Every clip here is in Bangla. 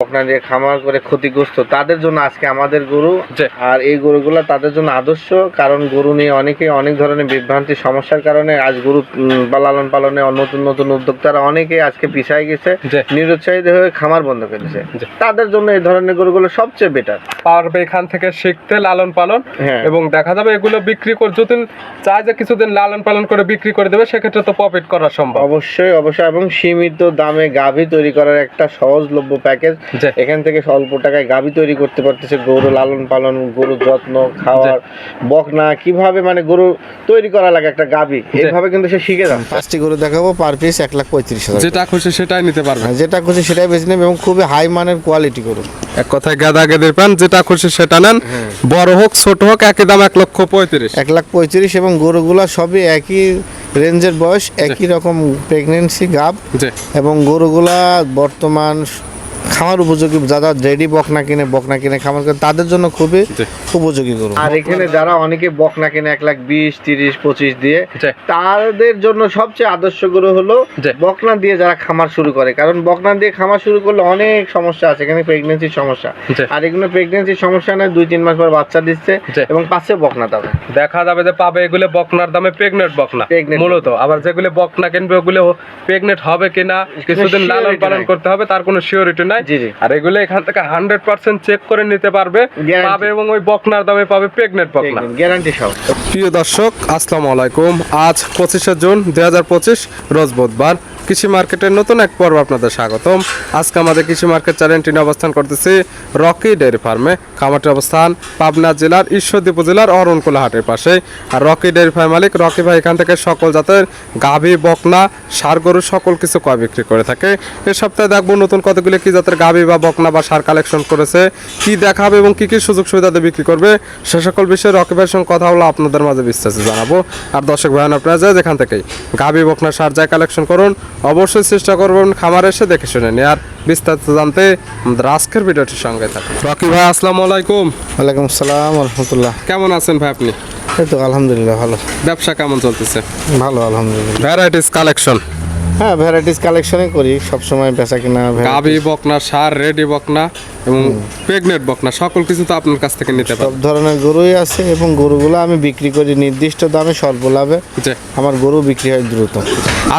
বকনা দিয়ে খামার করে ক্ষতিগ্রস্ত তাদের জন্য আজকে আমাদের গরু। আর এই গরুগুলো তাদের জন্য আদর্শ কারণ গরু নিয়ে অনেকে অনেক ধরনের বিভ্রান্তি সমস্যার কারণে আজ গরু লালন পালনে নতুন নতুন উদ্যোক্তারা অনেকে আজকে পিছায় গেছে। নিরুৎসাহিত হয়ে খামার বন্ধ করে দিয়েছে তাদের জন্য এই ধরনের গরুগুলো সবচেয়ে বেটার পারবে এখান থেকে শিখতে লালন পালন হ্যাঁ। এবং দেখা যাবে এগুলো বিক্রি করে যতদিন চায় যে কিছুদিন লালন পালন করে বিক্রি করে দেবে সেক্ষেত্রে তো প্রফিট করা সম্ভব অবশ্যই অবশ্যই এবং সীমিত দামে গাভী তৈরি করার একটা সহজলভ্য প্যাকেজ। এখান থেকে অল্প টাকায় গাভী তৈরি করতে পারতেছে গরু লালন পালন গরু যত্ন খাওয়ার বকনা কীভাবে মানে গরু তৈরি করা লাগে একটা গাভী এইভাবে কিন্তু সে শিখে যান পাঁচটি গরু দেখাবো পার পিস এক লাখ পঁয়ত্রিশ হাজার যেটা খুশি সেটাই নিতে পারবে। হ্যাঁ, যেটা খুশি সেটাই বেছে নেবে এবং খুবই হাই মানের কোয়ালিটি গরু। এক কথায় গাদা গেদের পান যেটা খুশি সেটা নেন। বড় হোক ছোট হোক একই দাম এক লক্ষ পঁয়ত্রিশ। এক লাখ পঁয়ত্রিশ এবং গরুগুলা সবই একই রেঞ্জের বয়স একই রকম প্রেগনেন্সি গাব এবং গরুগুলা বর্তমান খামার উপযোগী যারা রেডি বকনা কিনে বকনা কিনে খামার করে তাদের জন্য খুবই উপযোগী গরু। আর এখানে যারা অনেকে বকনা কিনে এক লাখ বিশ তিরিশ পঁচিশ দিয়ে তাদের জন্য সবচেয়ে আদর্শ গরু হলো। বকনা দিয়ে যারা খামার শুরু করে। কারণ বকনা দিয়ে খামার শুরু করলে অনেক সমস্যা আছে এখানে প্রেগনেন্সির সমস্যা। আর এগুলো প্রেগনেন্সির সমস্যা নয় দুই তিন মাস পর বাচ্চা দিচ্ছে এবং পাশে বকনা দেবে। দেখা যাবে যে পাবে এগুলো বকনার দামে প্রেগনেন্ট বকনা মূলত। আবার যেগুলো বকনা কিনবে ওগুলো প্রেগনেন্ট হবে কিনা কিছুদিন লালন পালন করতে হবে তার কোনো সিওরিটি নাই। আর এগুলো এখান থেকে হান্ড্রেড পার্সেন্ট চেক করে নিতে পারবে পাবে এবং ওই বকনার দামে পাবে প্রেগনেন্ট বকনা। গ্যারান্টি সহ। প্রিয় দর্শক আসসালামু আলাইকুম। আজ পঁচিশে জুন দুই হাজার পঁচিশ রোজ বুধবার। কৃষি মার্কেটের নতুন এক পর্ব আপনাদের স্বাগতম। আজকে আমাদের কৃষি মার্কেট চ্যানেলটি নিয়ে অবস্থান করতেছি রকি ডেয়ারি ফার্মে। খামারটির অবস্থান পাবনা জেলার ঈশ্বরদী উপজেলার অরণকুলা হাটের পাশে। আর রকি ডেয়ারি ফার্ম মালিক রকি ভাই এখান থেকে সকল জাতের গাভী, বকনা, সার গরু সকল কিছু কয় বিক্রি করে থাকে। এ সপ্তাহে দেখব নতুন কতগুলি কি জাতের গাভী বা বকনা বা সার কালেকশন করেছে, কি দেখাবে এবং কি কি সুযোগ সুবিধাতে বিক্রি করবে, সে সকল বিষয়ে রকি ভাইয়ের সঙ্গে কথা হলো আপনাদের মাঝে বিস্তারিত জানাব। আর দর্শক ভাই আপনারা যায় যেখান থেকেই গাভী, বকনা, সার যায় কালেকশন করুন অবশ্যই চেষ্টা করবেন খামার এসে দেখে শুনে নিয়ে। আর বিস্তারিত জানতে আমাদের আজকের ভিডিওটির সঙ্গে থাকুন। রকি ভাই আসসালামু আলাইকুম। ওয়ালাইকুম আসসালাম রহমতুল্লাহ। কেমন আছেন ভাই আপনি? এই তো আলহামদুলিল্লাহ ভালো। ব্যবসা কেমন চলতেছে? ভালো আলহামদুলিল্লাহ। ভ্যারাইটিস কালেকশন হ্যাঁ ভ্যারাইটিস কালেকশনই করি সবসময় বেচা কিনা গাভী বকনা সার রেডি বকনা এবং প্রেগনেন্ট বকনা সকল কিছু তো আপনার কাছ থেকে নিতে সব ধরনের গরুই আছে এবং গরুগুলো আমি বিক্রি করি নির্দিষ্ট দামে স্বল্প লাভে। আমার গরু বিক্রি হয় দ্রুত।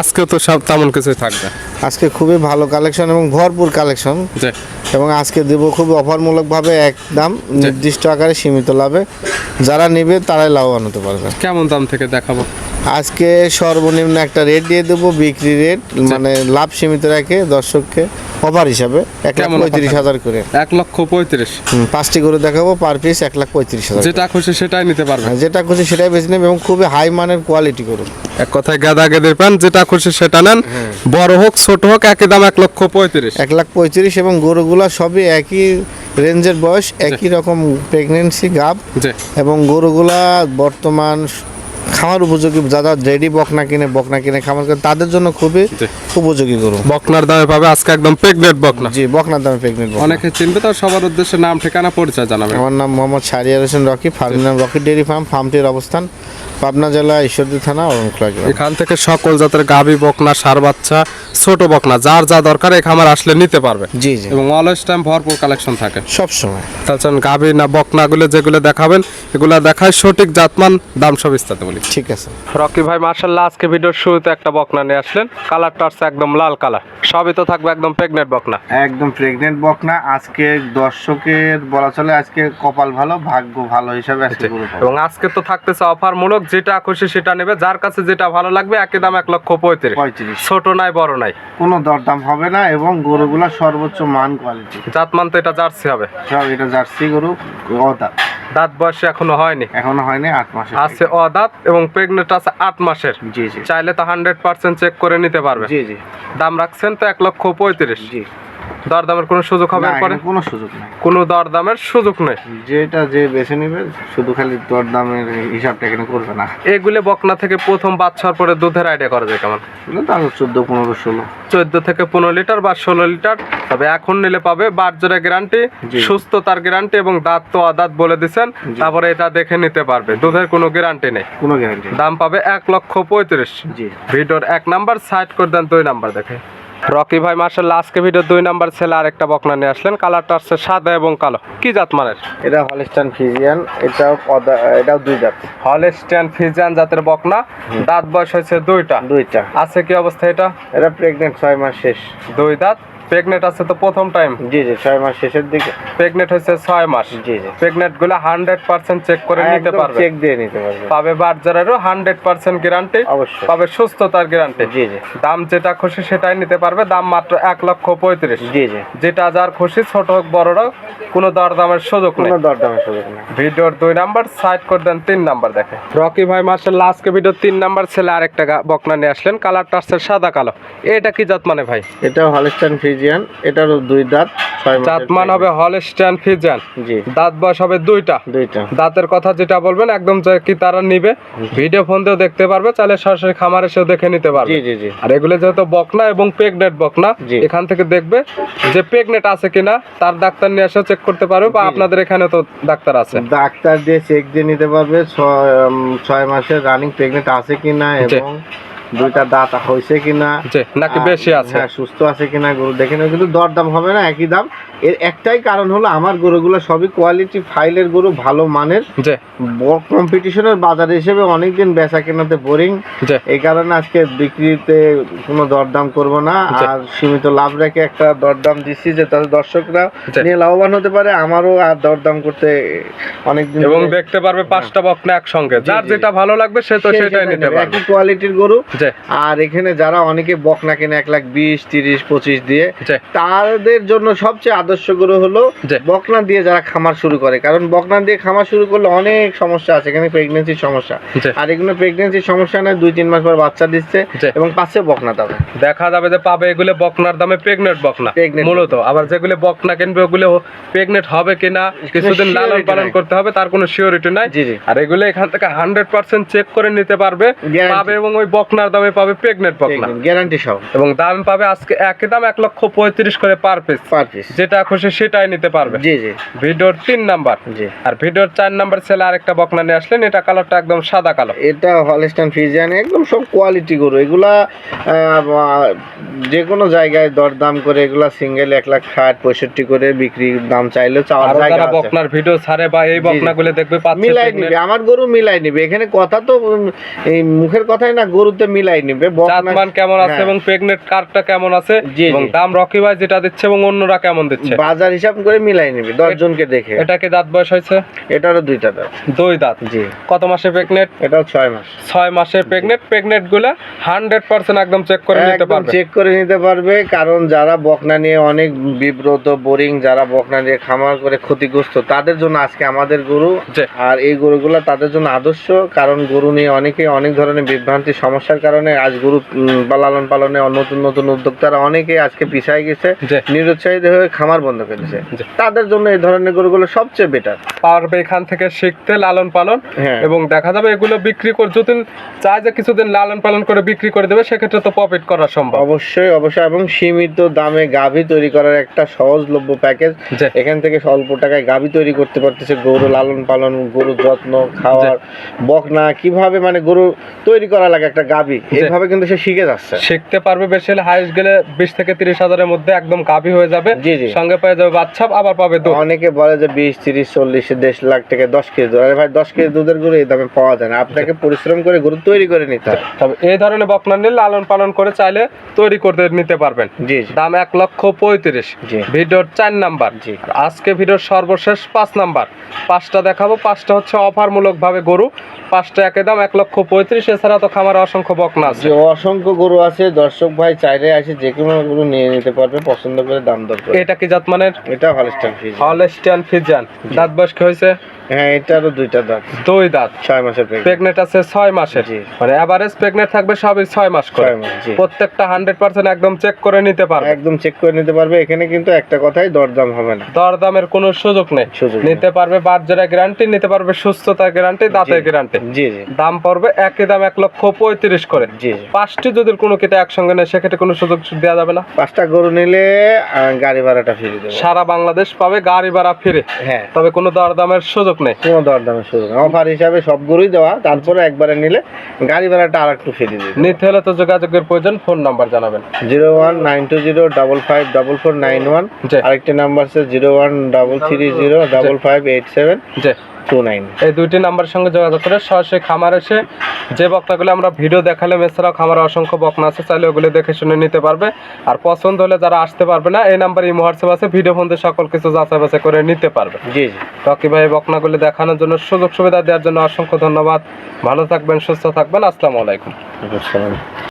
আজকে তো সব তেমন কিছুই থাকবে। আজকে খুবই ভালো কালেকশন এবং ভরপুর কালেকশন এবং আজকে দেবো খুব অফারমূলকভাবে এক দাম নির্দিষ্ট আকারে সীমিত লাভে। যারা নেবে তারাই লাভবান হতে পারবে। কেমন দাম থেকে দেখাবো? আজকে সর্বনিম্ন একটা রেট দিয়ে দেবো বিক্রি রেট মানে লাভ সীমিত রাখে দর্শককে অফার হিসাবে এক লাখ পঁয়ত্রিশ হাজার করে। এক লক্ষ পঁয়ত্রিশ। পাঁচটি গরু দেখাবো পার পিস এক লাখ পঁয়ত্রিশ হাজার যেটা খুশি সেটাই নিতে পারবে। হ্যাঁ, যেটা খুশি সেটাই বেছে নেবে এবং খুবই হাই মানের কোয়ালিটি করুন এক কথায় গাদা গেদের পান যেটা খুশি সেটা নেন। বড় হোক ছোট হোক একই দাম এক লক্ষ পঁয়ত্রিশ। এক লাখ পঁয়ত্রিশ এবং গরুগুলা সবই একই রেঞ্জের বয়স একই রকম প্রেগনেন্সি গাব এবং গরুগুলা বর্তমান খামার উপযোগী যারা রেডি বকনা কিনে বকনা কিনে খামার করে তাদের জন্য খুবই উপযোগী গরু। বকনার দামে পাবে আজকে একদম প্রেগনেন্ট বকনা। জি বকনার দামে প্রেগনেন্ট অনেকে চিনবে তার সবার উদ্দেশ্যে নাম ঠিকানা পরিচয় জানাবে আমার নাম মোহাম্মদ শাহরিয়ার হোসেন রকি ফার্মের নাম রকি ডেয়ারি ফার্ম ফার্মটির অবস্থান পাবনা জেলা ঈশ্বরদী থানা অরণখোলা গ্রাম। এখান থেকে সকল জাতের গাভী বকনা সার বাচ্চা ছোট বকনা যার যা দরকার এই খামার আসলে নিতে পারবে। জি জি। এবং অলওয়েজ টাইম ভরপুর কালেকশন থাকে। সব সময়। তাছাড়া গাভী না বকনাগুলো যেগুলো দেখাবেন এগুলো দেখায় সঠিক জাতমান দাম সব বিস্তারিত বলি। ঠিক আছে। রকি ভাই মার্শাল্লাহ আজকে ভিডিওর শুরুতে একটা বকনা নিয়ে আসলেন। কালারটা আসছে একদম লাল কালার সবই তো থাকবে একদম প্রেগনেন্ট বকনা। একদম প্রেগনেন্ট বকনা। আজকে দর্শকের বলা চলে আজকে কপাল ভালো ভাগ্য ভালো হিসাবে আজকে গরু এবং আজকে তো থাকতেছে অফার মূলক যেটা খুশি সেটা নেবে। যার কাছে যেটা ভালো লাগবে একই দাম এক লক্ষ পঁয়ত্রিশ। পঁয়ত্রিশ। ছোট নাই বড় নাই। কোনো দরদাম হবে না এবং গরুগুলা সর্বোচ্চ মান কোয়ালিটি জাতমান তো এটা জার্সি হবে। সব এটা জার্সি গরু অদাঁত দাঁত বয়সে এখনও হয়নি। এখনও হয়নি আট মাসে আছে অদাঁত এবং প্রেগনেন্ট আছে আট মাসের। জি জি। চাইলে তো হান্ড্রেড পার্সেন্ট চেক করে নিতে পারবে। জি জি। দাম রাখছেন তো এক লক্ষ পঁয়ত্রিশ। জি। দরদামের কোনো সুযোগ হবে এখানে কোনো সুযোগ নাই। কোনো দরদামের সুযোগ নেই? যেটা যে বেছে নেবে শুধু খালি দরদামের হিসাবটা এখানে করবে না। এগুলো বকনা থেকে প্রথম বাচ্চার পরে দুধের আইডিয়া করা যায় কেমন? এগুলো চোদ্দ পনেরো ষোলো। চোদ্দ থেকে পনেরো লিটার বা ষোলো লিটার তবে এখন নিলে পাবে বাটজোরের গ্যারান্টি। সুস্থতার গ্যারান্টি এবং দাঁত তো আদাত বলে দিচ্ছেন তারপরে এটা দেখে নিতে পারবে। দুধের কোনো গ্যারান্টি নেই। কোনো গ্যারান্টি দাম পাবে এক লক্ষ পঁয়ত্রিশ। জি। ভিডিওর এক নাম্বার সাইড করে দেন দুই নাম্বার দেখে। রকি ভাই মার্শাল্লাহ আজকে ভিডিও দুই নাম্বার ছেলে আর একটা বকনা নিয়ে আসলেন। কালারটা আসছে সাদা এবং কালো। কি জাত মানের? এটা হলিস্টান ফিজিয়ান এটাও এটাও দুই জাত। হলস্টান ফিজিয়ান জাতের বকনা। দাঁত বয়স হয়েছে দুইটা। দুইটা। আছে কি অবস্থা এটা? এটা প্রেগনেন্ট ছয় মাস শেষ। দুই দাঁত। প্রেগনেন্ট আছে তো প্রথম টাইম জি জি ছয় মাস শেষের দিকে। প্রেগনেন্ট হয়েছে ছয় মাস। জি জি। প্রেগনেন্টগুলো হান্ড্রেড পার্সেন্ট চেক করে নিতে পারবে। চেক দিয়ে নিতে পারবে। পাবে বার্জারেরও হান্ড্রেড পার্সেন্ট গ্যারান্টি অবশ্যই। পাবে সুস্থতার গ্যারান্টি জি জি। দাম যেটা খুশি সেটাই নিতে পারবে দাম মাত্র এক লক্ষ পঁয়ত্রিশ। জি জি। যেটা যার খুশি ছোট হোক বড় হোক কোনো দরদামের সুযোগ নেই। কোনো দরদামের সুযোগ নেই। ভিডিওর দুই নাম্বার সাইড করে দেন তিন নাম্বার দেখে। রকি ভাই মার্শাল্লাহ আজকে ভিডিও তিন নাম্বার ছেলে আরেকটা বকনা নিয়ে আসলেন কালারটা আসছে সাদা কালো। এটা কি জাত মানে ভাই? এটাও হলিস্টান ফিজিয়ান এটারও দুই দাঁত জাত মান হবে হলস্টাইন ফিজান জি। দাঁত বয়স হবে দুইটা। দুইটা। দাঁতের কথা যেটা বলবেন একদম কি তারা নিবে। ভিডিও ফোন দিয়েও দেখতে পারবে চাইলে সরাসরি খামার এসেও দেখে নিতে পারবে। জি জি জি। আর এগুলো যেহেতু বকনা এবং পেগনেট বকনা। এখান থেকে দেখবে যে পেগনেট আছে কিনা তার ডাক্তার নিয়ে এসে চেক করতে পারবে বা আপনাদের এখানে তো ডাক্তার আছে। ডাক্তার দিয়ে চেক দিয়ে নিতে পারবে ছয় মাসের রানিং প্রেগনেন্ট আছে কিনা। এবং দুইটা দাঁত হয়েছে কিনা? নাকি বেশি আছে? হ্যাঁ সুস্থ আছে কিনা গরু দেখে নেবে কিন্তু দরদাম হবে না একই দাম। এর একটাই কারণ হলো আমার গরুগুলো সবই কোয়ালিটি ফাইলের গরু ভালো মানের। কম্পিটিশনের বাজার হিসেবে অনেকদিন বেচা কেনাতে বোরিং এই কারণে আজকে বিক্রিতে কোনো দরদাম করব না। আর সীমিত লাভ রেখে একটা দরদাম দিচ্ছি যে তাদের দর্শকরা নিয়ে লাভবান হতে পারে আমারও আর দরদাম করতে অনেকদিন এবং দেখতে পারবে পাঁচটা বকনা একসঙ্গে। যার যেটা ভালো লাগবে সে তো সেটাই নিতে পারবে। একই কোয়ালিটির গরু আর এখানে যারা অনেকে বকনা কেনে এক লাখ বিশ তিরিশ পঁচিশ দিয়ে তাদের জন্য সবচেয়ে আদর্শ গরু হলো বকনা দিয়ে যারা খামার শুরু করে। কারণ বকনা দিয়ে খামার শুরু করলে অনেক সমস্যা আছে এখানে প্রেগনেন্সির সমস্যা। আর এগুলো প্রেগনেন্সির সমস্যা নেই দুই তিন মাস পর বাচ্চা দিচ্ছে এবং পাশে বকনা দেবে দেখা যাবে যে পাবে এগুলো বকনার দামে প্রেগনেট বকনা মূলত। আবার যেগুলো বকনা কিনবে ওগুলো প্রেগনেট হবে কিনা কিছুদিন লালন পালন করতে হবে তার কোনো শিওরিটি নাই। আর এগুলো এখান থেকে হান্ড্রেড পার্সেন্ট চেক করে নিতে পারবে। পাবে এবং ওই বকনার দামে পাবে প্রেগনেট বকনা গ্যারান্টি সহ। এবং দাম পাবে আজকে একই দাম এক লক্ষ পঁয়ত্রিশ করে পার পিস পার পিস যেটা খুশি সেটাই নিতে পারবে। জি জি। ভিডিওর তিন নাম্বার। জি। আর ভিডিওর চার নাম্বার ছেলে আরেকটা বকনা নিয়ে আসলেন। এটা কালারটা একদম সাদা কালো। এটা হলস্টান ফিজিয়ান একদম সব কোয়ালিটি গরু। এগুলা যে কোনো জায়গায় দরদাম করে এগুলা সিঙ্গেল এক লাখ ষাট পঁয়ষট্টি করে বিক্রি দাম চাইলেও চাওয়ার আরও জায়গা যারা আছে। বকনার ভিডিও ছাড়ে বা এই জি। বকনাগুলো দেখবে পাচ্ছে মিলাই নিবে। আমার গরু মিলাই নিবে। এখানে কথা তো এই মুখের কথাই না গরুতে মিলাই নিবে জাতমান কেমন আছে হ্যাঁ। এবং প্রেগনেন্ট কার্ডটা কেমন আছে এবং দাম রকি ভাই যেটা দিচ্ছে এবং অন্যরা কেমন দিচ্ছে? বাজার হিসাব করে মিলাই নিবে দশ জনকে দেখে এটাকে দাঁত বয়স হয়েছে? এটারও দুইটা দাম দুই দাঁত। জি। কত মাসে প্রেগনেন্ট এটাও ছয় মাস। ছয় মাসের প্রেগনেন্ট প্রেগনেন্টগুলা হান্ড্রেড পার্সেন্ট একদম চেক করে নিতে পারবে। চেক করে নিতে পারবে কারণ যারা বকনা নিয়ে অনেক বিব্রত বোরিং যারা বকনা নিয়ে খামার করে ক্ষতিগ্রস্ত তাদের জন্য আজকে আমাদের গরু। আর এই গরুগুলো তাদের জন্য আদর্শ কারণ গরু নিয়ে অনেকে অনেক ধরনের বিভ্রান্তি সমস্যার কারণে আজ গরু বা লালন পালনে নতুন নতুন উদ্যোক্তারা অনেকে আজকে পিছায় গেছে। নিরুৎসাহিত হয়ে খামার বন্ধ করে দিয়েছে। যে। তাদের জন্য এই ধরনের গরুগুলো সবচেয়ে বেটার পারবে এখান থেকে শিখতে লালন পালন হ্যাঁ। এবং দেখা যাবে এগুলো বিক্রি করে যদি চায় যে কিছুদিন লালন পালন করে বিক্রি করে দেবে সেক্ষেত্রে তো প্রফিট করা সম্ভব। অবশ্যই অবশ্যই এবং সীমিত দামে গাভী তৈরি করার একটা সহজলভ্য প্যাকেজ এখান থেকে অল্প টাকায় গাভী তৈরি করতে পারতেছে গরু লালন পালন গরু যত্ন খাওয়ার বকনা কীভাবে মানে গরু তৈরি করা লাগে একটা গাভী। এইভাবে কিন্তু সে শিখে যাচ্ছে। শিখতে পারবে বেশি হলে হাইস্ট গেলে বিশ থেকে তিরিশ হাজারের মধ্যে একদম গাভী হয়ে যাবে। জি, জি। সঙ্গে পেয়ে যাবে বাচ্চা আবার পাবে দুধ। অনেকে বলে যে বিশ তিরিশ চল্লিশ দেড় লাখ টাকা দশ কেজি দুধ। আরে ভাই দশ কেজি দুধের গরু এই দামে পাওয়া যায় না। আপনাকে পরিশ্রম করে গরু তৈরি করে নিতে হয় তবে এই ধরনের বকনা নিয়ে লালন পালন করে চাইলে তৈরি করতে নিতে পারবেন। জি দাম এক লক্ষ পঁয়ত্রিশ। ভিডিওর চার নাম্বার। জি। আজকে ভিডিওর সর্বশেষ পাঁচ নাম্বার। পাঁচটা দেখাবো। পাঁচটা হচ্ছে অফারমূলক ভাবে গরু। পাঁচটা একে দাম এক লক্ষ পঁয়ত্রিশ। এছাড়া তো খামারে অসংখ্য বকনা আছে? যে অসংখ্য গরু আছে দর্শক ভাই চাইলে আসে যে কোনো গরু নিয়ে নিতে পারবে পছন্দ করে দাম দর করে। এটা কি জাত মানের? এটা হলস্টান ফিজ হলস্টিয়ান ফিজান দাঁত বয়স কি হয়েছে? হ্যাঁ এটারও দুইটা দাঁত। দুই দাঁত। ছয় মাসের প্রেগনেন্ট আছে ছয় মাসের। মানে এভারেজ প্রেগনেন্ট থাকবে সবই ছয় মাস করে। প্রত্যেকটা হান্ড্রেড পার্সেন্ট একদম চেক করে নিতে পারবে। একদম চেক করে নিতে পারবে। এখানে কিন্তু একটা কথাই দরদাম হবে না। দরদামের কোনো সুযোগ নেই। নিতে পারবে বাজারের গ্যারান্টি নিতে পারবে সুস্থতার গ্যারান্টি দাঁতের গ্যারান্টি জি জি। দাম পড়বে একই দাম এক লক্ষ পঁয়ত্রিশ করে। জি জি। পাঁচটি যদি কোনো কিতে একসঙ্গে নেয় সেক্ষেত্রে কোনো সুযোগ দেওয়া যাবে না। পাঁচটা গরু নিলে গাড়ি ভাড়াটা ফিরে দেবো। সারা বাংলাদেশ পাবে গাড়ি ভাড়া ফিরে। হ্যাঁ। তবে কোনো দরদামের সুযোগ নেই। কোনো দরদামের সুযোগ অফার হিসাবে সবগুলোই দেওয়া তারপরে একবারে নিলে গাড়ি ভাড়াটা আর একটু ফ্রি দিই নিতে হলে তো যোগাযোগের প্রয়োজন ফোন নাম্বার জানাবেন। Zero one nine two zero double five double four nine one. আরেকটি নাম্বার আছে zero one double three zero double five eight seven. Two nine. এই দুইটি নাম্বারের সঙ্গে যোগাযোগ করে সরাসরি খামার এসে যে বকনাগুলো আমরা ভিডিও দেখালাম এছাড়াও খামারে অসংখ্য বকনা আছে চাইলে ওগুলো দেখে শুনে নিতে পারবে। আর পছন্দ হলে যারা আসতে পারবে না এই নাম্বার ইমো হোয়াটসঅ্যাপ আছে ভিডিও ফোন দিয়ে সকল কিছু যাচাই বাছাই করে নিতে পারবে। জি জি। রকি ভাই বকনাগুলি দেখানোর জন্য সুযোগ সুবিধা দেওয়ার জন্য অসংখ্য ধন্যবাদ। ভালো থাকবেন সুস্থ থাকবেন আসসালামু আলাইকুম।